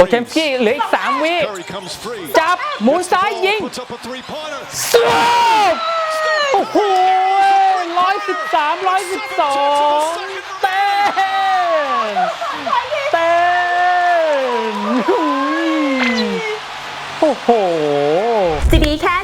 โบเทมสกี้เหลืออีก 3 วิ Curry comes free. จับหมุนซ้ายยิง Puts up a three-pointer. สวบโอ้โหร้อยสิบสามร้อยสิบสองเต้นเต้นโอ้โหจะดีแค่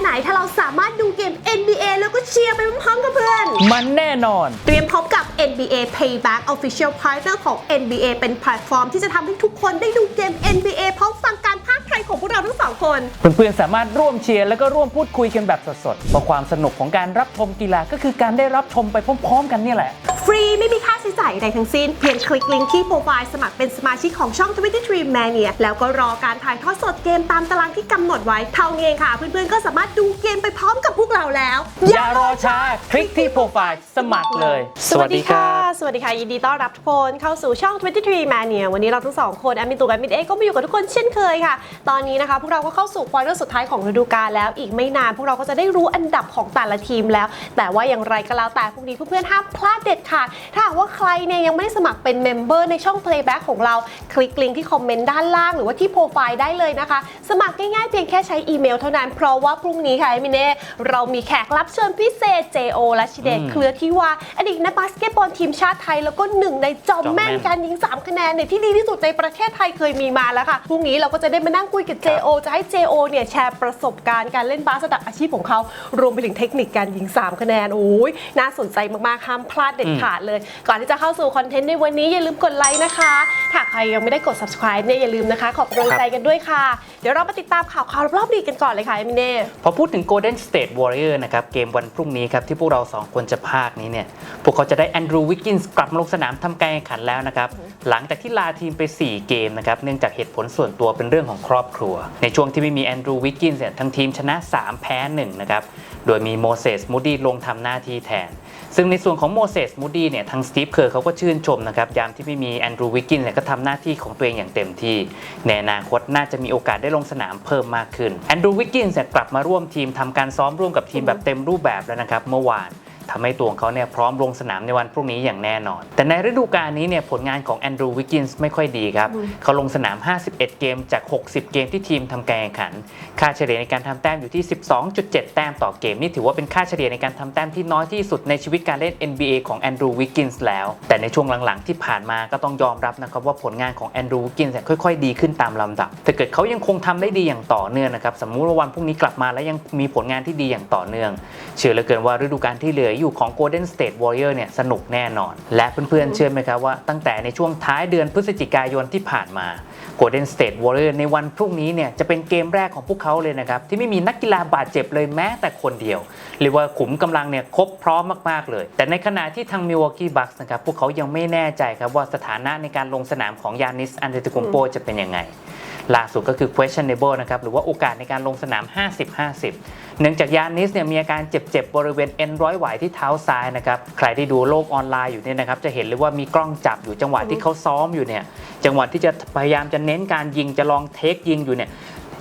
ไหนถ้าเราสามารถดูเกม NBA แล้วก็เชียร์ไปพร้อมๆกับเพื่อน มันแน่นอน เตรียมพบกับ NBA Payback Official Partner ของ NBA เป็นแพลตฟอร์มที่จะทำให้ทุกคนได้ดูเกม NBA พร้อมฟังการพากย์ไทยของพวกเราทั้งสองคน เพื่อนๆสามารถร่วมเชียร์แล้วก็ร่วมพูดคุยกันแบบสดๆเพราะความสนุกของการรับชมกีฬาก็คือการได้รับชมไปพร้อมๆ กันเนี่ยแหละ ฟรีไม่มีค่าใช้จ่ายใดทั้งสิ้น เพียงคลิกลิงก์ที่โปรไฟล์สมัครเป็นสมาชิกของช่อง 23 Mania แล้วก็รอการถ่ายทอดสดเกมตามตารางที่กำหนดไว้เท่านี้เองค่ะ เพื่อนๆก็สามารถดูเกมไปพร้อมกับพวกเราแล้ว อย่ารอช้า คลิกที่โปรไฟล์สมัครเลย สวัสดีค่ะ สวัสดีค่ะ ยินดีต้อนรับทุกคนเข้าสู่ช่อง 23 Mania วันนี้เราทั้งสองคนแอมมินตูกับแอมมินเอก็มาอยู่กับทุกคนเช่นเคยค่ะ ตอนนี้นะคะพวกเราก็เข้าสู่ควอเตอร์สุดท้ายของฤดูกาลแล้ว อีกไม่นานพวกเราก็จะได้รู้อันดับของแต่ละทีมแล้ว แต่ว่าอย่างไรก็แล้วแต่พวกนี้เพื่อนๆห้ามพลาดเด็ดขาด ถ้าหากว่าใครเนี่ยยังไม่ได้สมัครเป็นเมมเบอร์ในช่อง Playback ของเรา คลิกลิงก์ที่คอมเมนต์ด้านล่างหรือว่าที่โปรไฟล์ได้เลยนะคะ สมัครง่ายๆเพียงแค่ใช้อีเมลเท่านั้น เพราะว่าพรุ่งนี้ค่ะเอมิเน่เรามีแขกรับเชิญพิเศษ JO และชิเดชเคลือที่ว่าอดีตนักบาสเกตบอลทีมชาติไทย แล้วก็หนึ่งในจอมจอมแม่แม่นนการยิง 3 คะแนนเนี่ยที่ดีที่สุดในประเทศไทยเคยมีมาแล้วค่ะพรุ่งนี้เราก็จะได้มานั่งคุยกับ JO จะให้ JO เนี่ยแชร์ประสบการณ์การเล่นบาสระดับอาชีพของเขา รวมไปถึงเทคนิคการยิง 3 คะแนนโอ้ยน่าสนใจมากๆห้ามพลาดเด็ดขาดเลย ก่อนที่จะเข้าสู่คอนเทนต์ในวันนี้อย่าลืมกดไลค์นะคะถ้าใครยังไม่ได้กด subscribe เนี่ยอย่าลืมนะคะขอบกำลังใจกันด้วยค่ะ เดี๋ยวเรามาติดตามข่าวข่าวรอบๆลีกกันก่อนเลยค่ะเอมิเน่พอพูดถึง Golden State Warrior นะครับเกมวันพรุ่งนี้ครับที่พวกเราสองคนจะพากย์นี้เนี่ยพวกเขาจะได้แอนดรูวิกกินส์กลับมาลงสนามทำการแข่งขันแล้วนะครับ หลังจากที่ลาทีมไป 4 เกมนะครับ เนื่องจากเหตุผลส่วนตัวเป็นเรื่องของครอบครัว ในช่วงที่ไม่มีแอนดรูวิกกินส์เนี่ยทั้งทีมชนะ 3 แพ้ 1 นะครับ โดยมีโมเสสมูดี้ลงทำหน้าที่แทน ซึ่งในส่วนของโมเสสมูดี้เนี่ยทางสตีฟเคอร์เขาก็ชื่นชมนะครับ ยามที่ไม่มีแอนดรูวิกกินเนี่ยก็ทำหน้าที่ของตัวเองอย่างเต็มที่ ในอนาคตน่าจะมีโอกาสได้ลงสนามเพิ่มมากขึ้นแอนดรูวิกกินเนี่ยกลับมาร่วมทีมทำการซ้อมร่วมกับทีมแบบเต็มรูปแบบแล้วนะครับเมื่อวาน ทำให้ตัวของเขาเนี่ยพร้อมลงสนามในวันพรุ่งนี้อย่างแน่นอน แต่ในฤดูกาลนี้เนี่ยผลงานของแอนดรูวิกกินส์ไม่ค่อยดีครับ เขาลงสนาม 51 เกมจาก 60 เกมที่ทีมทำการแข่งขัน ค่าเฉลี่ยในการทำแต้มอยู่ที่ 12.7 แต้มต่อเกม นี่ถือว่าเป็นค่าเฉลี่ยในการทำแต้มที่น้อยที่สุดในชีวิตการเล่น NBA ของแอนดรูวิกกินส์แล้ว แต่ในช่วงหลังๆ ที่ผ่านมาก็ต้องยอมรับนะครับว่าผลงานของแอนดรูวิกกินส์ค่อยๆ ดีขึ้นตามลำดับถ้าเกิดเขายังคงทำได้ดีอย่างต่อเนื่องนะครับสมมุติว่าวันพรุ่งนี้กลับมาแล้วยังมีผลงานที่ดีอย่างต่อเนื่อง เชื่อเหลือเกินว่าฤดูกาลที่เหลืออยู่ของ Golden State Warrior เนี่ยสนุกแน่นอน และเพื่อนๆเชื่อไหมครับว่าตั้งแต่ในช่วงท้ายเดือนพฤศจิกายนที่ผ่านมา Golden State Warrior ในวันพรุ่งนี้เนี่ยจะเป็นเกมแรกของพวกเขาเลยนะครับ ที่ไม่มีนักกีฬาบาดเจ็บเลยแม้แต่คนเดียวเรียกว่าขุมกำลังเนี่ยครบพร้อมมากๆเลย แต่ในขณะที่ทาง Milwaukee Bucks นะครับพวกเขายังไม่แน่ใจครับว่าสถานะในการลงสนามของยานิสอันเดติคุมโปจะเป็นยังไง ล่าสุดก็คือ questionable นะครับหรือว่าโอกาสในการลงสนาม 50-50 เนื่องจากยานิสเนี่ยมีอาการเจ็บๆบริเวณเอ็นร้อยไหวที่เท้าซ้ายนะครับใครที่ดูโลกออนไลน์อยู่เนี่ยนะครับจะเห็นเลยว่ามีกล้องจับอยู่จังหวะที่เขาซ้อมอยู่เนี่ยจังหวะที่จะพยายามจะเน้นการยิงจะลองเทคยิงอยู่เนี่ย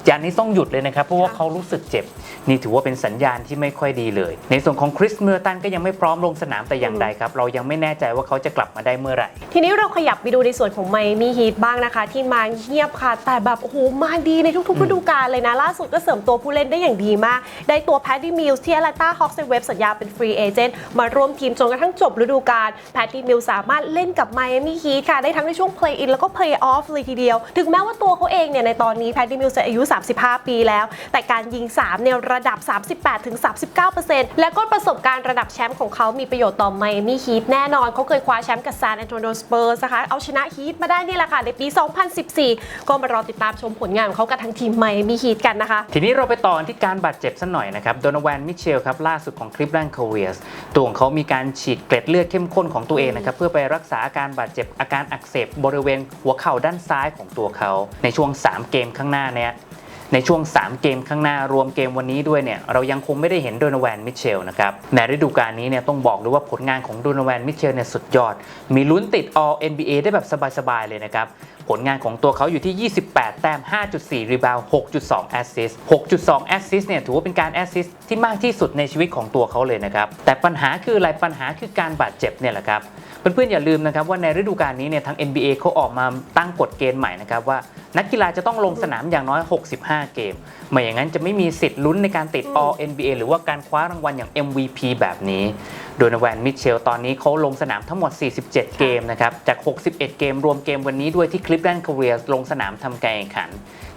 ยานิสต้องหยุดเลยนะครับ เพราะว่าเขารู้สึกเจ็บ นี่ถือว่าเป็นสัญญาณที่ไม่ค่อยดีเลย ในส่วนของคริสเมอร์ตันก็ยังไม่พร้อมลงสนามแต่อย่างใดครับ เรายังไม่แน่ใจว่าเขาจะกลับมาได้เมื่อไหร่ ทีนี้เราขยับไปดูในส่วนของไมมี่ฮีทบ้างนะคะ ที่มาเงียบค่ะ แต่แบบโอ้โหมาดีในทุกๆฤดูกาลเลยนะ ล่าสุดก็เสริมตัวผู้เล่นได้อย่างดีมาก ได้ตัวแพตตี้มิลส์ที่แอตแลนตาฮอคส์ในเว็บสัญญาเป็นฟรีเอเจนต์มาร่วมทีมจนกระทั่งจบฤดูกาลแพตตี้มิลส์สามารถเล่นกับไมอามี่ฮีทค่ะได้ทั้งในช่วงเพลย์อินแล้วก็เพลย์ออฟเลยทีเดียว ถึงแม้ว่าตัวเขาเองเนี่ยในตอนนี้แพตตี้มิลส์จะอายุ35 ปีแล้ว แต่การยิง3เนี่ยระดับ 38ถึง39%และก็ประสบการณ์ระดับแชมป์ของเขามีประโยชน์ต่อไมอามี่ฮีทแน่นอนเขาเคยคว้าแชมป์กับซานแอนโตนิโอสเปอร์สนะคะเอาชนะฮีทมาได้นี่แหละค่ะในปี 2014 ก็มารอติดตามชมผลงานของเขากับทางทีมไมอามี่ฮีทกันนะคะ ทีนี้เราไปต่อที่การบาดเจ็บสักหน่อยนะครับโดนแวนมิเชลครับล่าสุดของคลิปแลนด์คเวียสตัวของเขามีการฉีดเกล็ดเลือดเข้มข้นของตัวเองนะครับเพื่อไปรักษาอาการบาดเจ็บอาการอักเสบบริเวณหัวเข่าด้านซ้ายของตัวเขา ในช่วง 3 เกมข้างหน้าเนี้ย ในช่วง 3 เกมข้างหน้ารวมเกมวันนี้ด้วยเนี่ยเรายังคงไม่ได้เห็นโดนแวนมิเชลนะครับในฤดูกาลนี้เนี่ยต้องบอกเลยว่าผลงานของโดนแวนมิเชลเนี่ยสุดยอด มีลุ้นติด All NBA ได้แบบสบายๆเลยนะครับผลงานของตัวเขาอยู่ที่ 28 แต้ม 5.4 รีบาวด์6.2 แอสซิส6.2 แอสซิสเนี่ยถือว่าเป็นการแอสซิสที่มากที่สุดในชีวิตของตัวเขาเลยนะครับแต่ปัญหาคืออะไรปัญหาคือการบาดเจ็บเนี่ยแหละครับเพื่อนๆอย่าลืมนะครับว่าในฤดูกาลนี้เนี่ยทาง NBA เขาออกมาตั้งกฎเกณฑ์ใหม่นะครับว่า นักกีฬาจะต้องลงสนามอย่างน้อย 65 เกม ไม่อย่างนั้นจะไม่มีสิทธิ์ลุ้นในการติด All NBA หรือว่าการคว้ารางวัลอย่าง MVP แบบนี้ โดนแวนมิเชลตอนนี้เขาลงสนามทั้งหมด 47 เกมนะครับ จาก 61 เกมรวมเกมวันนี้ด้วยที่คลิปแลนด์คาเวียลงสนามทำการแข่งขัน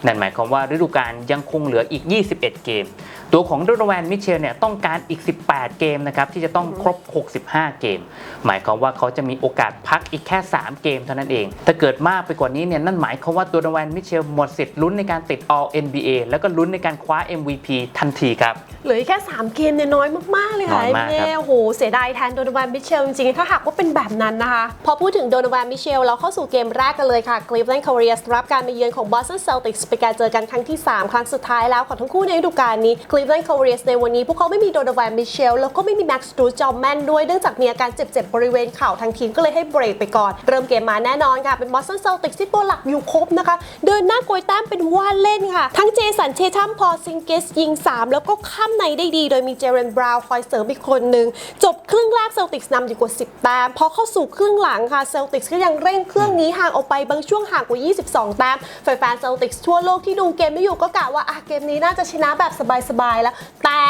นั่นหมายความว่าฤดูกาลยังคงเหลืออีก 21 เกม ตัวของโดนแวนมิเชลเนี่ยต้องการอีก 18 เกมนะครับที่จะต้องครบ 65 เกม หมายความว่าเขาจะมีโอกาสพักอีกแค่ 3 เกมเท่านั้นเอง ถ้าเกิดมากไปกว่านี้เนี่ยนั่นหมายความว่าตัวโดนแวนมิเชลหมดสิทธิ์ลุ้นในการติด All NBA แล้วก็ลุ้นในการคว้า MVP ทันทีครับเหลืออีกแค่ 3 เกมเนี่ยน้อยมาก ๆ เลยค่ะน้อยมากเน่ครับโอ้โห เสียดายแทนโดน a านมิเชลจริงๆ ถ้าหากว่าเป็นแบบนั้นนะคะ พอพูดถึงโดน a านมิเชลเราเข้าสู่เกมแรกกันเลยค่ะ Cleveland Cavaliers รับการมาเยือนของ Boston Celtics เป็นการเจอกันครั้งที่ 3 ครั้งสุดท้ายแล้วของทั้งคู่ในฤดูกาลนี้ Cleveland Cavaliers ในวันนี้ พวกเขาไม่มีโดน a านมิเชลแล้วก็ไม่มี Max d r u จอมแมนด้วยเนื่องจากมีอาการเจ็บๆบริเวณเข่าทางทีมก็เลยให้เบรกไปก่อน เริ่มเกมมาแน่นอนค่ะ เป็น Boston Celtics ที่ตัวหลักอยู่ครบนะคะ เดินหน้าโกยแต้มเป็นว่าเล่นค่ะ ทั้งเจสันเชทัมพอซิงเกสยิง 3 แล้วก็ข้ามในได้ดี โดยมีเจเรนบราวน์คอยเสริมอีกคนหนึ่งจบครึ่งแรกเซลติกส์นำอยู่กว่า 10 แต้มพอเข้าสู่ครึ่งหลังค่ะเซลติกก็ยังเร่งเครื่องนี้ห่างออกไปบางช่วงห่างกว่า 22 แต้มแฟนๆเซลติกทั่วโลกที่ดูเกมไม่อยู่ก็กะว่าอะเกมนี้น่าจะชนะแบบสบายๆแล้ว แต่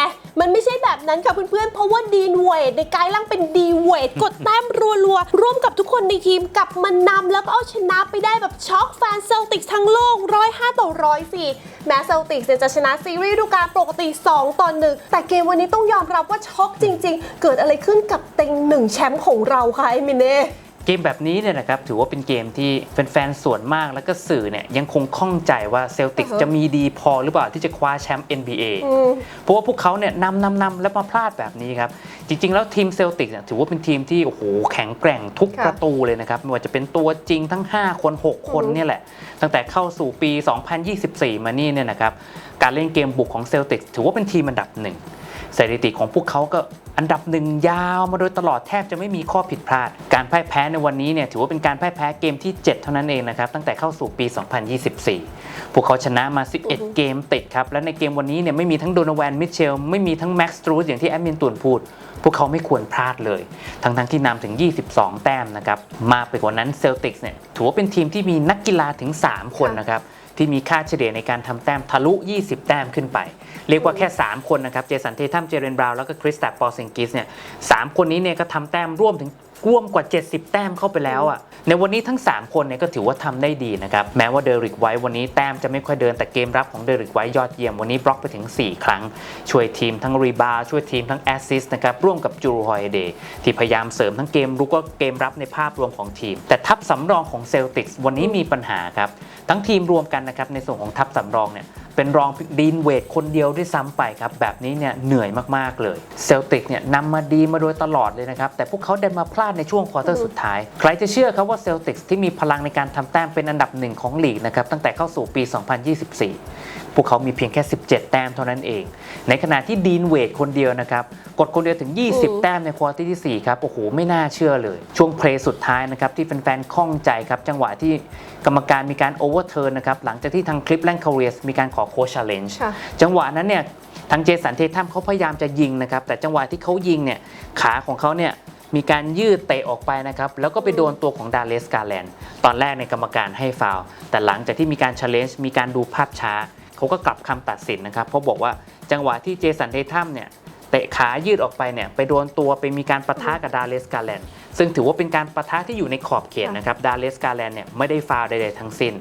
มันไม่ใช่แบบนั้นค่ะเพื่อนๆ เพราะว่าดีนเวดในกลายร่างเป็นดีเวดกดแต้มรัวๆ ร่วมกับทุกคนในทีมกลับมานำแล้วก็เอาชนะไปได้แบบช็อกแฟนเซลติกทั้งโลก105ต่อ104แม้เซลติกจะชนะซีรีส์ดูกาลปกติ 2 ต่อ1แต่เกมวันนี้ต้องยอมรับว่าช็อกจริง ๆ เกิดอะไรขึ้นกับเต็งหนึ่งแชมป์ของเราคะไอมิเน่ เกมแบบนี้เนี่ยนะครับถือว่าเป็นเกมที่แฟนๆส่วนมากแล้วก็สื่อเนี่ยยังคงข้องใจว่าเซลติกอือฮะจะมีดีพอหรือเปล่าที่จะคว้าแชมป์ NBA อืมเพราะว่าพวกเขาเนี่ยนำนำนำแล้วมาพลาดแบบนี้ครับ จริง ๆ แล้วทีมเซลติกเนี่ยถือว่าเป็นทีมที่โอ้โหแข็งแกร่งทุกค่ะประตูเลยนะครับไม่ว่าจะเป็นตัวจริงทั้ง 5 คน 6 คนอือฮึเนี่ยแหละ ตั้งแต่เข้าสู่ปี 2024 มานี่เนี่ยนะครับการเล่นเกมบุกของเซลติกถือว่าเป็นทีมอันดับหนึ่งสถิติของพวกเขาก็ อันดับหนึ่งยาวมาโดยตลอดแทบจะไม่มีข้อผิดพลาด การพ่ายแพ้ในวันนี้เนี่ยถือว่าเป็นการพ่ายแพ้เกมที่ 7 เท่านั้นเองนะครับตั้งแต่เข้าสู่ปี 2024 พวกเขาชนะมา 11 เกมติดครับ และในเกมวันนี้เนี่ยไม่มีทั้งโดนแวนมิเชล ไม่มีทั้งแม็กซ์ตรูสอย่างที่แอดมินตุนพูด พวกเขาไม่ควรพลาดเลย ทั้งทั้งๆที่นำถึง 22 แต้มนะครับมากไปกว่านั้นเซลติกส์เนี่ยถือว่าเป็นทีมที่มีนักกีฬาถึง 3 คนนะครับ ที่มีค่าเฉลี่ยในการทำแต้มทะลุ 20 แต้มขึ้นไป เรียกว่าแค่ 3 คนนะครับ เจสันเททัมเจเรนบราวน์แล้วก็คริสตัปปอร์ซิงกิสเนี่ยสามคนนี้เนี่ยก็ทำแต้มร่วมถึง ร่วมกว่า 70 แต้มเข้าไปแล้วอะ ในวันนี้ทั้ง 3 คนเนี่ยก็ถือว่าทำได้ดีนะครับ แม้ว่าเดริกไวท์วันนี้แต้มจะไม่ค่อยเดินแต่เกมรับของเดริกไวท์ยอดเยี่ยม วันนี้บล็อกไปถึง 4 ครั้ง ช่วยทีมทั้งรีบาช่วยทีมทั้งแอสซิสต์นะครับ ร่วมกับจูรูฮอยเดย์ที่พยายามเสริมทั้งเกมรุกก็เกมรับในภาพรวมของทีม แต่ทัพสำรองของเซลติกส์วันนี้มีปัญหาครับ ทั้งทีมรวมกันนะครับในส่วนของทัพสำรองเนี่ย เป็นรองดีนเวทคนเดียวด้วยซ้ำไปครับ แบบนี้เนี่ยเหนื่อยมากๆเลยเซลติกเนี่ยนำมาดีมาโดยตลอดเลยนะครับ แต่พวกเขาได้มาพลาดในช่วงควอเตอร์สุดท้าย ใครจะเชื่อครับว่าเซลติกที่มีพลังในการทำแต้มเป็นอันดับหนึ่งของลีกนะครับตั้งแต่เข้าสู่ปี 2024 วกเขามีเพียงแค่ 17 แต้มเท่านั้นเอง ในขณะที่ดีนเวทคนเดียวนะครับ กดคนเดียวถึงอืม20 แต้มในควอเตอร์ที่ 4 ครับ โอ้โห ไม่น่าเชื่อเลย ช่วงเพลย์สุดท้ายนะครับ ที่แฟนๆข้องใจครับ จังหวะที่กรรมการมีการโอเวอร์เทิร์นนะครับ หลังจากที่ทางคลิปแลนด์คาเรียสมีการขอโค้ชชาเลนจ์ค่ะจังหวะนั้นเนี่ยทางเจสันเททัมเขาพยายามจะยิงนะครับ แต่จังหวะที่เขายิงเนี่ยขาของเขาเนี่ยมีการยืดเตะออกไปนะครับ แล้วก็ไปโดนตัวของดาเลสกาแลนด์ตอนแรกในยกรรมการให้ฟาวล์แต่หลังจากที่มีการ challenge มีการดูภาพช้า เขาก็กลับคำตัดสินนะครับเพราะบอกว่าจังหวะที่เจสันเททัมเนี่ยเตะขายืดออกไปเนี่ยไปโดนตัวไปมีการปะทะกับดาเลสกาแลนซึ่งถือว่าเป็นการปะทะที่อยู่ในขอบเขตนะครับดาเลสกาแลนเนี่ยไม่ได้ฟาวใดๆทั้งสิ้น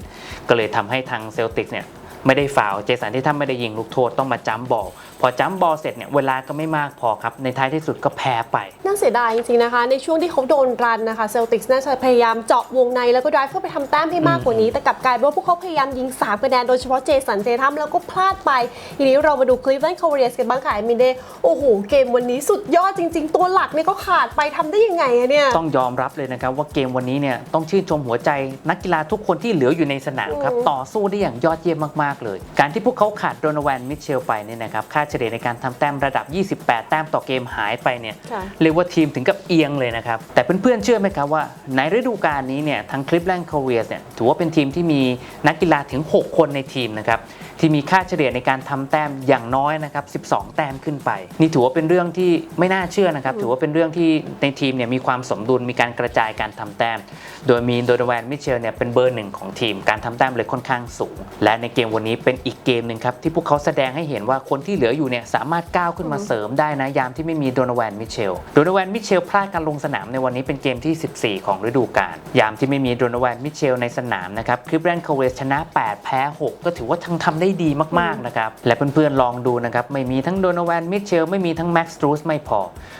ก็เลยทำให้ทางเซลติกเนี่ย ไม่ได้ฟาวล์เจสันที่ทำไม่ได้ยิงลูกโทษต้องมาจัมป์บอลพอจัมป์บอลเสร็จเนี่ยเวลาก็ไม่มากพอครับ ในท้ายที่สุดก็แพ้ไป น่าเสียดายจริงๆนะคะ ในช่วงที่เขาโดนรันนะคะเซลติกส์น่าจะพยายามเจาะวงในแล้วก็ด i v e เข้าไปทำแต้มให้มากกว่านี้ แต่กลับกลายเป็นว่าพวกเขาพยายามยิง3คะแนนโดยเฉพาะเจสันเจทัมแล้วก็พลาดไปทีนี้เรามาดูคลิปแลนด์คาเรียสกันบ้างค่ะไอมินเดโอ้โหเกมวันนี้สุดยอดจริง ๆ ตัวหลักเนี่ยก็ขาดไปทำได้ยังไงอะเนี่ยต้องยอมรับเลยนะครับว่าเกมวันนี้เนี่ยต้องชื่นชมหัวใจนักกีฬาทุกคนที่เหลืออยู่ในสนามครับอืมต่อสู้ได้อย่างยอดเยี่ยมมากๆเลย การที่พวกเขาขาดโดนแวนมิเชลไปเนี่ยนะครับค่าเฉลี่ยในการทำแต้มระดับ 28 แต้มต่อเกมหายไปเนี่ยค่ะเรียกว่าทีมถึงกับเอียงเลยนะครับ แต่เพื่อนๆเชื่อไหมครับว่า ในฤดูกาลนี้เนี่ยทางคลิปแลนด์คาเรียสเนี่ยถือว่าเป็นทีมที่มีนักกีฬาถึง 6 คนในทีมนะครับ ที่มีค่าเฉลี่ยในการทำแต้มอย่างน้อยนะครับ 12 แต้มขึ้นไป นี่ถือว่าเป็นเรื่องที่ไม่น่าเชื่อนะครับ ถือว่าเป็นเรื่องที่ในทีมเนี่ยมีความสมดุลมีการกระจายการทำแต้ม โดยมีโดนแวนมิเชลเนี่ยเป็นเบอร์หนึ่งของทีม การทำแต้มเลยค่อนข้างสูง และในเกมวันนี้เป็นอีกเกมหนึ่งครับที่พวกเขาแสดงให้เห็นว่าคนที่เหลืออยู่เนี่ยสามารถก้าวขึ้นมาเสริมได้นะยามที่ไม่มีโดนแวนมิเชลโดนแวนมิเชลพลาดการลงสนามในวันนี้เป็นเกมที่ 14 ของฤดูกาลยามที่ไม่มีโดนแวนมิเชลในสนามนะครับคลิปแรนคาเวสชนะ 8 แพ้ 6 ก็ถือว่าทั้งทำได้ดีมากๆนะครับ และเพื่อนๆลองดูนะครับ ไม่มีทั้งโดนแวนมิเชลไม่มีทั้งแม็กซ์ตรูสไม่พอ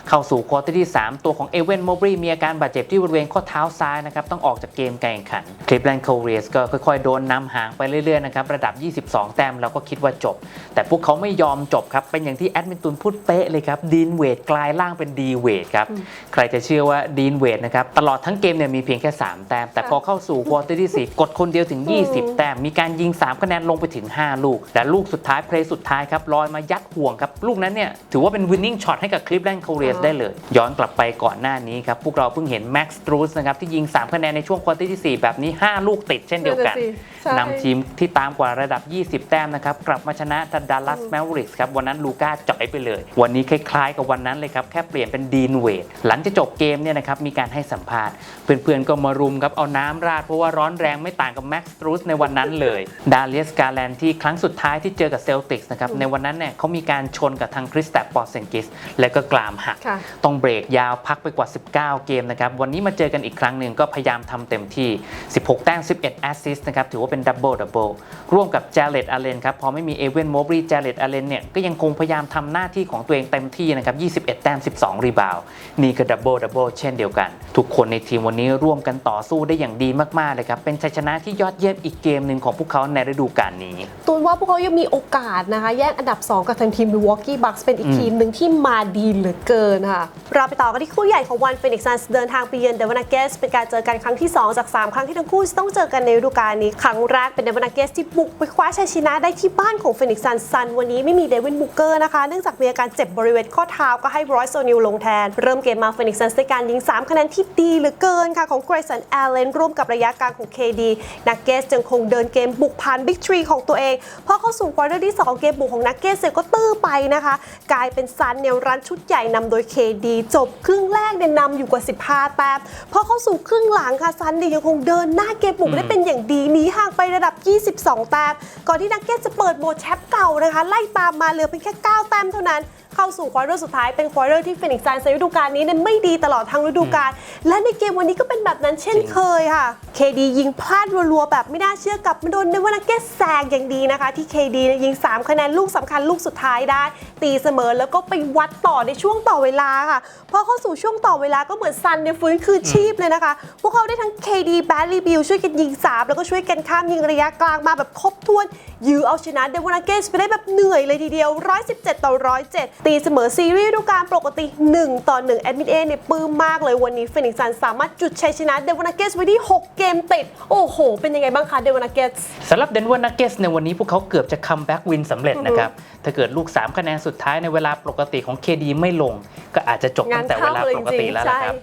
เข้าสู่ควอเตอร์ที่ 3 ตัวของเอเวนโมบรีมีอาการบาดเจ็บที่บริเวณข้อเท้าซ้ายนะครับ ต้องออกจากเกมการแข่งขันคลิปแลนด์โคเรียสก็ค่อยๆ โดนนำห่างไปเรื่อยๆนะครับระดับ 22 แต้มเราก็คิดว่าจบ แต่พวกเขาไม่ยอมจบครับเป็นอย่างที่แอดมินตุนพูดเป๊ะเลยครับดีนเวดกลายร่างเป็นดีเวดครับใครจะเชื่อว่าดีนเวดนะครับตลอดทั้งเกมเนี่ยมีเพียงแค่ 3 แต้มแต่พอเข้าสู่ควอเตอร์ที่ 4 กดคนเดียวถึง 20 แต้มมีการยิง 3 คะแนนลงไปถึง 5ลูก และลูกสุดท้ายเพลย์สุดท้ายครับลอยมายัดห่วงครับ ลูกนั้นเนี่ยถือว่าเป็นวินนิ่งช็อตให้กับคลิปแลนด์โคเรียสได้เลย ย้อนกลับไปก่อนหน้านี้ครับ พวกเราเพิ่งเห็นแม็กซ์ตรูสนะครับที่ยิง 3 คะแนนในช่วงควอเตอร์ที่ 4 แบบนี้ 5 ลูกติดเช่นเดียวกันนั่นน่ะสิใช่นำทีมที่ตามกว่าระดับ 20 แต้มนะครับกลับมาชนะดัลลัสแมวริกส์ครับวันนั้นลูก้าจ่อยไปเลย วันนี้คล้ายๆ กับวันนั้นเลยครับแค่เปลี่ยนเป็นดีนเวดหลังจากจบเกมเนี่ยนะครับมีการให้สัมภาษณ์เพื่อนๆก็มารุมครับเอาน้ำราดเพราะว่าร้อนแรงไม่ต่างกับแม็กซ์ตรูสในวันนั้นเลยดาเลียสกาแลนที่ครั้งสุดท้ายที่เจอกับเซลติกส์นะครับในวันนั้นเนี่ยเขามีการชนกับทางคริสตัปปอร์เซนกิสและก็กรามหักค่ะต้องเบรกยาวพักไปกว่า 19 เกมนะครับวันนี้มาเจอกันอีกครั้งหนึ่งก็พยายามทำเต็มที่ 16 แต้ม 11 แอสซิสต์นะครับถือว่าเป็นดับเบิลดับเบิลร่วมกับเจเลตอาเลนครับพอไม่มีเอเวนโมบรีเจเลตอาเลนเนี่ยก็ยังคงพยายามทำหน้าที่ของตัวเองเต็มที่นะครับ 21 แต้ม 12 รีบาวด์นี่ก็ดับเบิลดับเบิลเช่นเดียวกัน ทุกคนในทีมวันนี้ร่วมกันต่อสู้ได้อย่างดีมากๆเลยครับเป็นชัยชนะที่ยอดเยี่ยมอีกเกมหนึ่งของพวกเขาในฤดูกาลนี้ตูนว่าพวกเขายังมีโอกาสนะคะ แย่งอันดับ 2 กับทางทีม Milwaukee Bucks เป็นอีกอืมทีมหนึ่งที่มาดีเหลือเกินค่ะ เราไปต่อกันที่คู่ใหญ่ของวัน Phoenix Suns เดินทางไปเยือนเดว a น a เกสเป็นการเจอกันครั้งที่ 2 จาก 3 ครั้งที่ทั้งคู่จะต้องเจอกันในฤดูกาลนี้ ครั้งแรกเป็นเดว a น a เกสที่บุกไปคว้าชัยชนะได้ที่บ้านของ Phoenix Suns ซันวันนี้ไม่มีเดวินบุกเกอร์นะคะเนื่องจากมีอาการเจ็บบริเวณข้อเท้าก็ให้บรอยส์โซนิลลงแทนเริ่มเกมมา Phoenix Suns ด้วยการยิง3คะแนนที่ดีเหลือเกินค่ะของ Grayson Allen ร่วมกับระยะกลางของ KD นักเกสยังคงเดินเกมบุกผ่านบิ๊กทรีของตัวเองพอเข้าสู่ควอเตอร์ที่ 2 เกมบุกของนักเกสเสร็จก็ตื้อไปนะคะ กลายเป็นซันเนี่ยรันชุดใหญ่นำโดย KD จบครึ่งแรกเนี่ยนำอยู่กว่า 15 แต้มพอเข้าสู่ครึ่งหลังค่ะซันเนี่ยยังคงเดินหน้าเกมบุกได้เป็นอย่างดีหนีห่างไประดับ 22 แต้มก่อนที่นักเกสจะเปิดโบว์แชมป์เก่านะคะ ไล่ตามมาเหลือเพียงแค่ 9 แต้มเท่านั้น เข้าสู่ควอเตอร์สุดท้ายเป็นควอเตอร์ที่ฟินิกซ์ซันในฤดูกาลนี้นั้นไม่ดีตลอดทั้งฤดูกาลและในเกมวันนี้ก็เป็นแบบนั้นเช่นเคยค่ะ KD ยิงพลาดรัวๆแบบไม่น่าเชื่อกับมาโดนเนวานาเกสแซงอย่างดีนะคะ ที่ KD เนี่ยยิง 3 คะแนนลูกสำคัญลูกสุดท้ายได้ ตีเสมอแล้วก็ไปวัดต่อในช่วงต่อเวลาค่ะพอเข้าสู่ช่วงต่อเวลาก็เหมือนซันเนี่ยฟื้นคืนชีพเลยนะคะ พวกเขาได้ทั้ง KD แบดลีบิลช่วยกันยิง 3 แล้วก็ช่วยกันข้ามยิงระยะกลางมาแบบครบถ้วนยื้อเอาชนะเดวานาเกสไปได้แบบเหนื่อยเลยทีเดียว 117 ต่อ 107ตีเสมอซีรีส์ฤดูกาลปกติ 1 ต่อ 1 แอดมิดเอเนี่ยปลื้มมากเลยวันนี้ฟินิกซ์ซันสามารถจุดชัยชนะเดวานาเกสไว้ที่ 6 เกมติด โอ้โห เป็นยังไงบ้างคะเดวานาเกสสำหรับเดนเวอร์นักเกสในวันนี้พวกเขาเกือบจะคัมแบ็กวินสำเร็จนะครับ ถ้าเกิดลูก 3 คะแนนสุดท้ายในเวลาปกติของ KD ไม่ลง ก็อาจจะจบตั้งแต่เวลาปกติแล้วนะครับ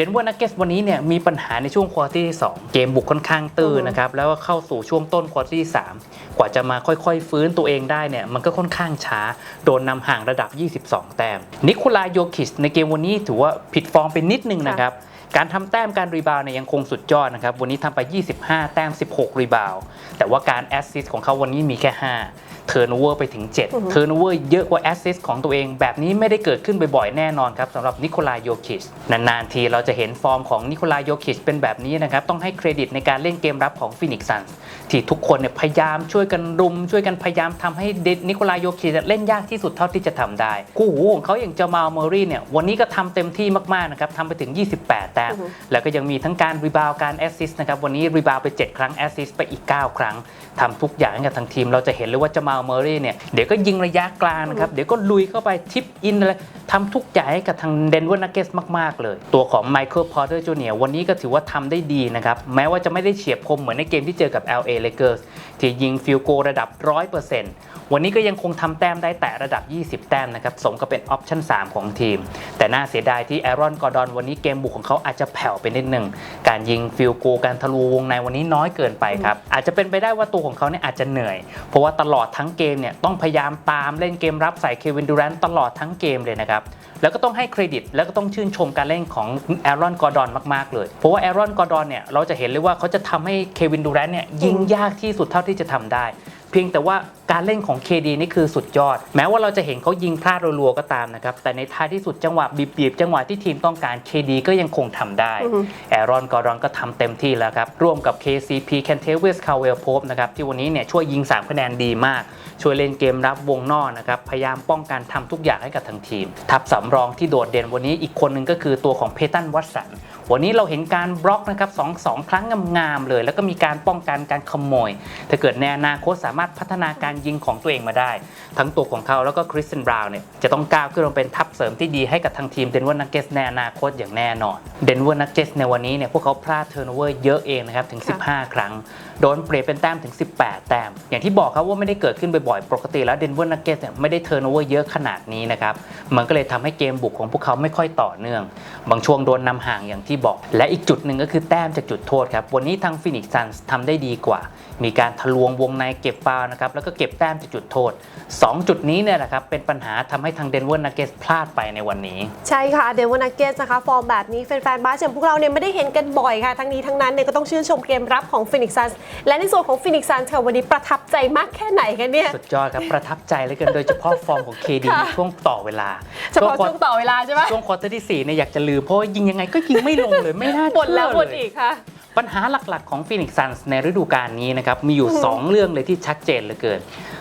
เดนเวอร์นักเกสวันนี้เนี่ยมีปัญหาในช่วงควอเตอร์ที่ 2 เกมบุกค่อนข้างตื้อนะครับ แล้วก็เข้าสู่ช่วงต้นควอเตอร์ที่ 3 กว่าจะมาค่อยๆ ฟื้นตัวเองได้เนี่ยมันก็ค่อนข้างช้า โดนนำห่างระดับ 22 แต้ม นิโคลาโยคิชในเกมวันนี้ถือว่าผิดฟอร์มไปนิดนึงนะครับการทำแต้มการรีบาวด์เนี่ยยังคงสุดยอดนะครับ วันนี้ทำไป 25 แต้ม 16 รีบาวด์แต่ว่าการแอสซิสต์ของเขาวันนี้มีแค่ 5 เทิร์นโอเวอร์ไปถึง7เทิร์นโอเวอร์เยอะกว่าแอสซิสต์ของตัวเอง แบบนี้ไม่ได้เกิดขึ้นบ่อยๆ แน่นอนครับสำหรับนิโคลาโยคิชนานๆ ทีเราจะเห็นฟอร์มของนิโคลาโยคิชเป็นแบบนี้นะครับ ต้องให้เครดิตในการเล่นเกมรับของฟินิกซ์ซันที่ทุกคนเนี่ยพยายามช่วยกันรุม ช่วยกันพยายามทำให้เดนิโคลาโยคิชเล่นยากที่สุดเท่าที่จะทำได้คู่หูของเขาอย่างจามาลเมอรี่เนี่ยวันนี้ก็ทำเต็มที่มากๆนะครับทำไปถึง 28 แต้มแล้วก็ยังมีทั้งการรีบาวการแอสซิสต์นะครับวันนี้รีบาวไป 7 ครั้งแอสซิสต์ไปอีก 9 ครั้งทำทุกอย่างให้กับทางทีมเราจะเห็นเลยว่าจามาลเมอรี่เนี่ยเดี๋ยวก็ยิงระยะกลางนะครับ เดี๋ยวก็ลุยเข้าไปทิปอินอะไรทำทุกอย่างให้กับทางเดนเวอร์นักเกสมาก ๆ เลย ตัวของไมเคิลพอ r เตอร์จูเนียวันนี้ก็ถือว่าทำได้ดีนะครับ แม้ว่าจะไม่ได้เฉียบคมเหมือนในเกมที่เจอกับ LA Lakers ที่ยิงฟิลโกระดับ 100%ววันนี้ก็ยังคงทำแต้มได้แต่ระดับ 20 แต้มนะครับ สมกับเป็นออปชั่น 3 ของทีม แต่น่าเสียดายที่แอรอนกอร์ดอนวันนี้เกมบุกของเขาอาจจะแผ่วไปนิดหนึ่งการยิงฟิลโกการทะลุวงในวันนี้น้อยเกินไปครับ อาจจะเป็นไปได้ว่าตัวของเขาเนี่ยอาจจะเหนื่อย เพราะว่าตลอดทั้งเกมเนี่ยต้องพยายามตามเล่นเกมรับใส่เควินดูแรนต์ตลอดทั้งเกมเลยนะครับแล้วก็ต้องให้เครดิต แล้วก็ต้องชื่นชมการเล่นของแอรอนกอร์ดอนมากๆเลยเพราะว่าแอรอนกอร์ดอนเนี่ยเราจะเห็นเลยว่าเขาจะทำให้เควินดูแรนต์เนี่ยยิงยากที่สุดเท่าที่จะทำได้ เพียงแต่ว่าการเล่นของ KD นี่คือสุดยอด แม้ว่าเราจะเห็นเขายิงพลาดรัวๆก็ตามนะครับ แต่ในท้ายที่สุดจังหวะบีบๆจังหวะที่ทีมต้องการ KD ก็ยังคงทำได้อือฮึแอรอนกอร์ดอนก็ทำเต็มที่แล้วครับ ร่วมกับ KCP c a n t e w i s c a w e l Pope นะครับที่วันนี้เนี่ยช่วยยิง 3 คะแนนดีมาก ช่วยเล่นเกมรับวงนอกนะครับพยายามป้องกันทำทุกอย่างให้กับทั้งทีม ทัพสำรองที่โดดเด่นวันนี้อีกคนหนึ่งก็คือตัวของเพตันวัตสัน วันนี้เราเห็นการบล็อกนะครับสองสองครั้งงามๆเลย แล้วก็มีการป้องกันการขโมย ถ้าเกิดในอนาคตสามารถพัฒนาการยิงของตัวเองมาได้ ทั้งตัวของเขาแล้วก็คริสเตนบราวน์เนี่ยจะต้องก้าวขึ้นมาเป็นทัพเสริมที่ดีให้กับทางทีมเดนเวอร์นักเก็ตในอนาคตอย่างแน่นอนเดนเวอร์นักเก็ตในวันนี้เนี่ยพวกเขาพลาดเทอร์โนเวอร์เยอะเองนะครับถึง 15 ครั้ง โดนเปรียบเป็นแต้มถึง 18 แต้ม อย่างที่บอกครับว่าไม่ได้เกิดขึ้นบ่อยๆ ปกติแล้วเดนเวอร์นักเก็ตเนี่ยไม่ได้เทอร์โนเวอร์เยอะขนาดนี้นะครับ มันก็เลยทำให้เกมบุกของพวกเขาไม่ค่อยต่อเนื่อง บางช่วงโดนนำห่างอย่างที่บอก และอีกจุดหนึ่งก็คือแต้มจากจุดโทษครับ วันนี้ทางฟินิกซ์ซันส์ทำได้ดีกว่า มีการทะลวงวงในเก็บฟาวนะครับ แล้วก็เก็บแต้มจากจุดโทษ 2 จุดนี้เนี่ยแหละครับ เป็นปัญหาทำให้ทางเดนเวอร์นักเก็ตพลาดไปในวันนี้ ใช่ค่ะ เดนเวอร์นักเก็ตนะคะ ฟอร์มแบบนี้แฟนๆบาสอย่างพวกเราเนี่ยไม่ได้เห็นกันบ่อยค่ะ ทั้งนี้ทั้งนั้นเนี่ยก็ต้องชื่นชมเกมรับของฟินิกซันและในส่วนของฟินิกซันค่ะวันนี้ประทับใจมากแค่ไหนกันเนี่ย สุดยอดครับ ประทับใจเหลยกันโดยเฉพาะฟอร์มของ KD ค่ะในช่วงต่อเวลาเฉพาะช่วงต่อเวลาใช่ไหมช่วงควอเตอร์ที่4เนี่ยอยากจะลืมเพราะว่ายิงยังไงก็ยิงไม่ลงเลยไม่น่าบ่นเชื่แล้วอบ่นเลยอีกค่ะปัญหาหลักๆของฟินิกซ์ซันส์ในฤดูกาลนี้นะครับ มีอยู่ 2 เรื่องเลยที่ชัดเจนเหลือเกิน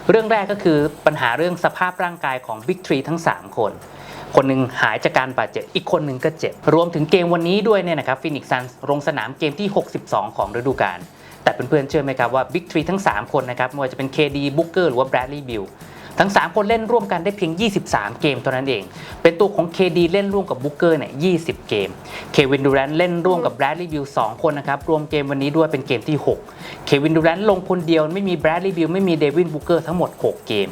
เรื่องแรกก็คือปัญหาเรื่องสภาพร่างกายของบิ๊กทรีทั้ง 3 คน คนหนึ่งหายจากการบาดเจ็บ อีกคนหนึ่งก็เจ็บ รวมถึงเกมวันนี้ด้วยเนี่ยนะครับฟินิกซ์ซันส์ลงสนามเกมที่ 62 ของฤดูกาล แต่เพื่อนๆเชื่อไหมครับว่าบิ๊กทรีทั้ง 3 คนนะครับไม่ว่าจะเป็น KD Booker หรือว่า Bradley Beal ทั้ง 3 คนเล่นร่วมกันได้เพียง 23 เกมเท่านั้นเอง เป็นตัวของ KD เล่นร่วมกับ Booker เนี่ย 20 เกม เควินดูแรนเล่นร่วมกับ Bradley Beal 2คนนะครับ รวมเกมวันนี้ด้วยเป็นเกมที่ 6 เควินดูแรนลงคนเดียวไม่มี Bradley Beal ไม่มีเดวินบูเกอร์ทั้งหมด 6 เกม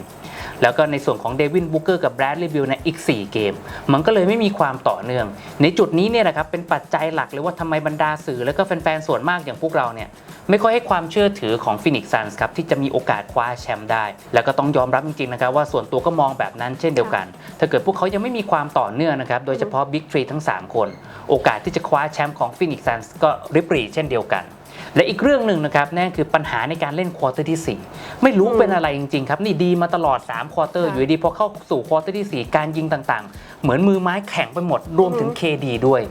แล้วก็ในส่วนของเดวินบูเกอร์กับแบรดลีย์บิลในอีก 4 เกม มันก็เลยไม่มีความต่อเนื่อง ในจุดนี้เนี่ยนะครับเป็นปัจจัยหลักเลยว่าทำไมบรรดาสื่อแล้วก็แฟนๆส่วนมากอย่างพวกเราเนี่ยไม่ค่อยให้ความเชื่อถือของฟินิกซ์ซันส์ครับที่จะมีโอกาสคว้าแชมป์ได้ แล้วก็ต้องยอมรับจริงๆนะครับว่าส่วนตัวก็มองแบบนั้นเช่นเดียวกัน ถ้าเกิดพวกเขายังไม่มีความต่อเนื่องนะครับโดยเฉพาะบิ๊กทรีทั้งสามคน โอกาสที่จะคว้าแชมป์ของฟินิกซ์ซันส์ก็ริบหรี่เช่นเดียวกัน และอีกเรื่องหนึ่งนะครับนั่นคือปัญหาในการเล่นควอเตอร์ที่ 4 ไม่รู้เป็นอะไรจริงๆครับ นี่ดีมาตลอด3ควอเตอร์ค่ะอยู่ดีๆพอเข้าสู่ควอเตอร์ที่ 4 การยิงต่างๆ เหมือนมือไม้แข็งไปหมดรวมถึง KD ด้วย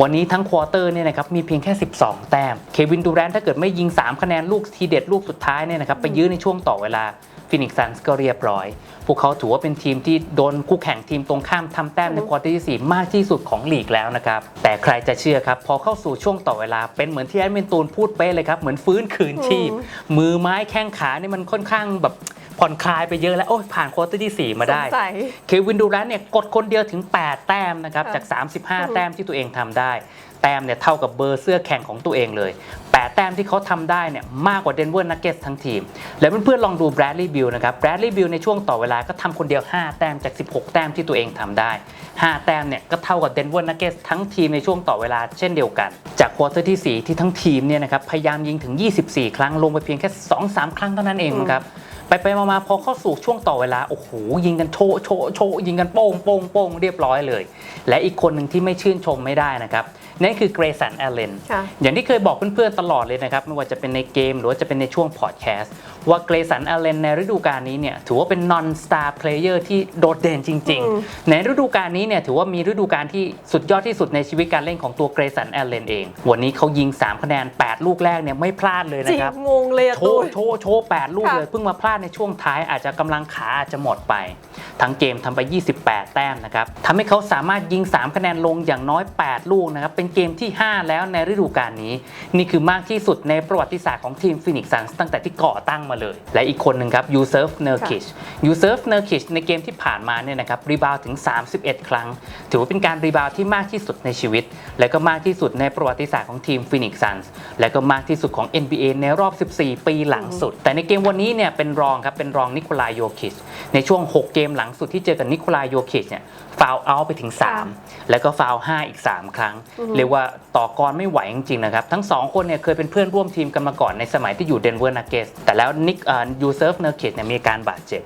วันนี้ทั้งควอเตอร์เนี่ยนะครับมีเพียงแค่ 12 แต้มเควินดูแรนถ้าเกิดไม่ยิง 3 คะแนนลูกทีเด็ดลูกสุดท้ายเนี่ยนะครับไปยื้อในช่วงต่อเวลา ฟินิกซ์ซันส์ก็เรียบร้อย พวกเขาถือว่าเป็นทีมที่โดนคู่แข่งทีมตรงข้ามทำแต้มในควอเตอร์ที่ 4 มากที่สุดของลีกแล้วนะครับ แต่ใครจะเชื่อครับ พอเข้าสู่ช่วงต่อเวลาเป็นเหมือนที่แอดมินตูนพูดเป๊ะเลยครับ เหมือนฟื้นคืนชีพ มือไม้แข้งขานี่มันค่อนข้างแบบ ผ่อนคลายไปเยอะแล้ว โอ้ยผ่านควอเตอร์ที่ 4 มาได้ สงสัยเควินดูแรนต์เนี่ยกดคนเดียวถึง 8 แต้มนะครับ ค่ะ จาก 35 แต้มที่ตัวเองทำได้ แต้มเนี่ยเท่ากับเบอร์เสื้อแข่งของตัวเองเลย 8 แต้มที่เขาทำได้เนี่ยมากกว่าเดนเวอร์นักเก็ตทั้งทีม แล้วเพื่อนๆลองดูแบรดลีย์บิลนะครับแบรดลีย์บิลในช่วงต่อเวลาก็ทำคนเดียว 5 แต้มจาก 16 แต้มที่ตัวเองทำได้ 5 แต้มเนี่ยก็เท่ากับเดนเวอร์นักเก็ตทั้งทีมในช่วงต่อเวลาเช่นเดียวกัน จากควอเตอร์ที่ 4 ที่ทั้งทีมเนี่ยนะครับพยายามยิงถึง 24 ครั้งลงไปเพียงแค่ 2-3 ครั้งเท่านั้นเองนะครับ ไปไปๆมาๆพอเข้าสู่ช่วงต่อเวลาโอ้โหยิงกันโชะโชะโชะยิงกันโป้งโป้งโป้งเรียบร้อยเลย และอีกคนหนึ่งที่ไม่ชื่นชมไม่ได้นะครับนั่นคือเกรสันแอลเลนค่ะอย่างที่เคยบอกเพื่อนๆตลอดเลยนะครับ ไม่ว่าจะเป็นในเกมหรือว่าจะเป็นในช่วงพอดแคสต์ ว่าเกรสันแอลเลนในฤดูกาลนี้เนี่ยถือว่าเป็น non star player ที่โดดเด่นจริงอืมๆในฤดูกาลนี้เนี่ยถือว่ามีฤดูกาลที่สุดยอดที่สุดในชีวิตการเล่นของตัวเกรสันแอลเลนเอง วันนี้เขายิง 3 คะแนน 8 ลูกแรกเนี่ยไม่พลาดเลยจรินะงครับงงเลยอะโชตูว์นโชว์โชว์แปดลูกค่ะเลยเพิ่งมาพลาดในช่วงท้ายอาจจะกำลังขาอาจจะหมดไป ทั้งเกมทำไป 28 แต้มนะครับทำให้เขาสามารถยิง 3 คะแนนลงอย่างน้อย 8 ลูกนะครับเป็นเกมที่ 5 แล้วในฤดูกาลนี้ นี่คือมากที่สุดในประวัติศาสตร์ของทีมฟินิกซ์ซันส์ตั้งแต่ที่ก่อตั้งมามาเลย และอีกคนหนึ่งครับยูเซิร์ฟเนอร์คิชยูเซิร์ฟเนอร์คิชในเกมที่ผ่านมาเนี่ยนะครับรีบาวถึง 31 ครั้ง ถือว่าเป็นการรีบาวที่มากที่สุดในชีวิต และก็มากที่สุดในประวัติศาสตร์ของทีมฟินิกซ์ซันส์และก็มากที่สุดของ NBA ในรอบ 14 ปีหลังสุด แต่ในเกมวันนี้เนี่ยเป็นรองครับเป็นรองนิโคลายโยคิชในช่วง 6 เกมหลังสุดที่เจอกับนิโคลายโยคิชเนี่ยฟาวเอาไปถึง 3 แล้วก็ฟาว5อีก 3 ครั้ง เรียกว่าต่อกรไม่ไหวจริงๆนะครับ ทั้ง 2 คนเนี่ยเคยเป็นเพื่อนร่วมทีมกันมาก่อนในสมัยที่อยู่เดนเวอร์นักเกสแต่แล้วนิกยูเซิร์ฟเนอร์คิชเนี่ยมีอาการบาดเจ็บ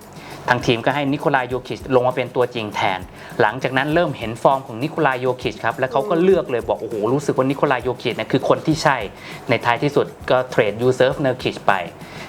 ทางทีมก็ให้นิโคลายโยคิชลงมาเป็นตัวจริงแทน หลังจากนั้นเริ่มเห็นฟอร์มของนิโคลายโยคิชครับ แล้วเขาก็เลือกเลยบอกโอ้โหรู้สึกว่านิโคลายโยคิชเนี่ยคือคนที่ใช่ ในท้ายที่สุดก็เทรดยูเซิร์ฟเนอร์คิชไป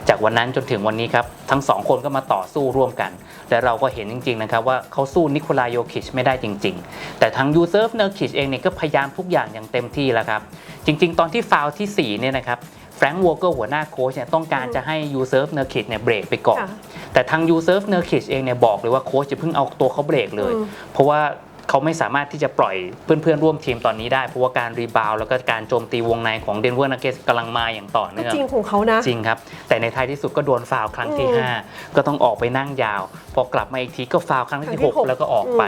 จากวันนั้นจนถึงวันนี้ครับทั้งสองคนก็มาต่อสู้ร่วมกัน และเราก็เห็นจริงๆนะครับว่าเขาสู้นิโคลายโยคิชไม่ได้จริง ๆ แต่ทางยูเซิร์ฟเนอร์คิชเองเนี่ยก็พยายามทุกอย่างอย่างเต็มที่แล้วครับ จริง ๆ ตอนที่ฟาวล์ที่สี่เนี่ยนะครับแฟรงค์วอลเกอร์หัวหน้าโค้ชเนี่ยต้องการจะให้ยูเซิร์ฟเนอร์คิชเนี่ยเบรกไปก่อนค่ะแต่ทางยูเซิร์ฟเนอร์คิชเองเนี่ยบอกเลยว่าโค้ชจะเพิ่งเอาตัวเขาเบรกเลยอืมเพราะว่า เขาไม่สามารถที่จะปล่อยเพื่อนๆ ร่วมทีมตอนนี้ได้ เพราะว่าการรีบาวด์แล้วก็การโจมตีวงในของเดนเวอร์นักเกสกำลังมาอย่างต่อก็เนื่องจริงของเขานะ จริงครับ แต่ในท้ายที่สุดก็โดนฟาวล์ครั้งที่อืม5ก็ต้องออกไปนั่งยาวพอกลับมาอีกทีก็ฟาวล์ครั้งครั้งที่ที่หก6แล้วก็ออกไป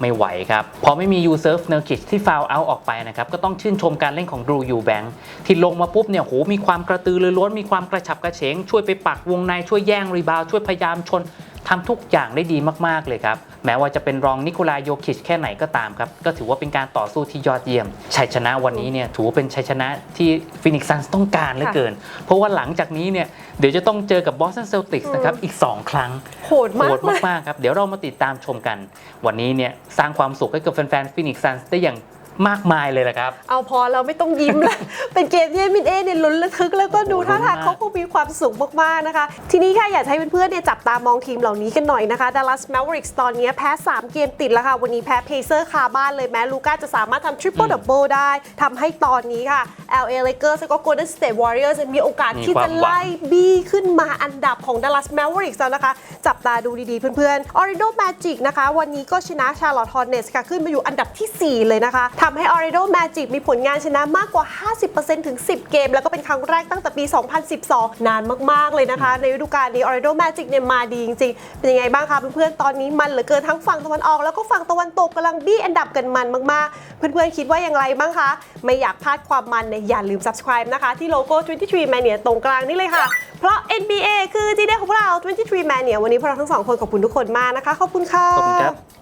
ไม่ไหวครับ พอไม่มียูเซิร์ฟเนอร์คิชที่ฟาวล์เอาออกไปนะครับ ก็ต้องชื่นชมการเล่นของดรูยูแบงค์ที่ลงมาปุ๊บเนี่ยโหมีความกระตือรือร้นมีความกระฉับกระเฉง ช่วยไปปักวงในช่วยแย่งรีบาวด์ช่วยพยายามชนทำทุกอย่างได้ดีมาก ๆ เลยครับ แม้ว่าจะเป็นรองนิโคลายโยคิชแค่ไหนก็ตามครับ ก็ถือว่าเป็นการต่อสู้ที่ยอดเยี่ยม ชัยชนะวันนี้เนี่ยถือว่าเป็นชัยชนะที่ฟินิกซ์ซันส์ต้องการเหลือเกิน เพราะว่าหลังจากนี้เนี่ยเดี๋ยวจะต้องเจอกับบอสตันเซลติกส์นะครับ อีก 2 ครั้งโหดมากโหดมากๆครับ เดี๋ยวเรามาติดตามชมกัน วันนี้เนี่ยสร้างความสุขให้กับแฟนๆฟินิกซ์ซันส์ได้อย่าง มากมายเลยละครับ เอาพอเราไม่ต้องยิ้มแล้ว เป็นเกมที่มินเอเนี่ยลุ้นระทึกแล้วก็ดูท่าทางลุ้นมากเขาคงมีความสุขมากๆนะคะ ทีนี้ค่ะอยากจะให้เพื่อนๆเนี่ยจับตามองทีมเหล่านี้กันหน่อยนะคะ Dallas Mavericks ตอนนี้แพ้ 3 เกมติดแล้วค่ะ วันนี้แพ้เพเซอร์คาบ้านเลยแม้ลูก้าจะสามารถทำ triple double ได้ทำให้ตอนนี้ค่ะ LA Lakers แล้วก็ Golden State Warriors มีโอกาสมีที่ควาจะมหวังไล่บี้ขึ้นมาอันดับของ Dallas Mavericks แล้วนะคะ จับตาดูดีๆเพื่อนๆ Orlando Magic นะคะ วันนี้ก็ชนะ Charlotte Hornets ค่ะขึ้นมาอยู่อันดับทีสี่4 เลยนะคะทำให้ Orlando Magic มีผลงานชนะมากกว่า 50%ถึง 10 เกม แล้วก็เป็นครั้งแรกตั้งแต่ปี 2012 นานมาก ๆ เลยนะคะ ในฤดูกาลนี้ Orlando Magic เนี่ยมาดีจริง ๆ เป็นยังไงบ้างคะเพื่อนๆ ตอนนี้มันเหลือเกินทั้งฝั่งตะวันออก แล้วก็ฝั่งตะวันตกกำลังบี้อันดับกันมันมากๆ เพื่อนๆ คิดว่าอย่างไรบ้างคะ ไม่อยากพลาดความมันเนี่ยอย่าลืม subscribe นะคะ ที่โลโก้ 23 Mania ตรงกลางนี่เลยค่ะ เพราะ NBA คือที่เด็ของพวกเรา 23 Mania วันนี้พวกเราทั้งสองคนขอบคุณทุกคนมากนะคะขอบคุณค่ะขอบคุณครับ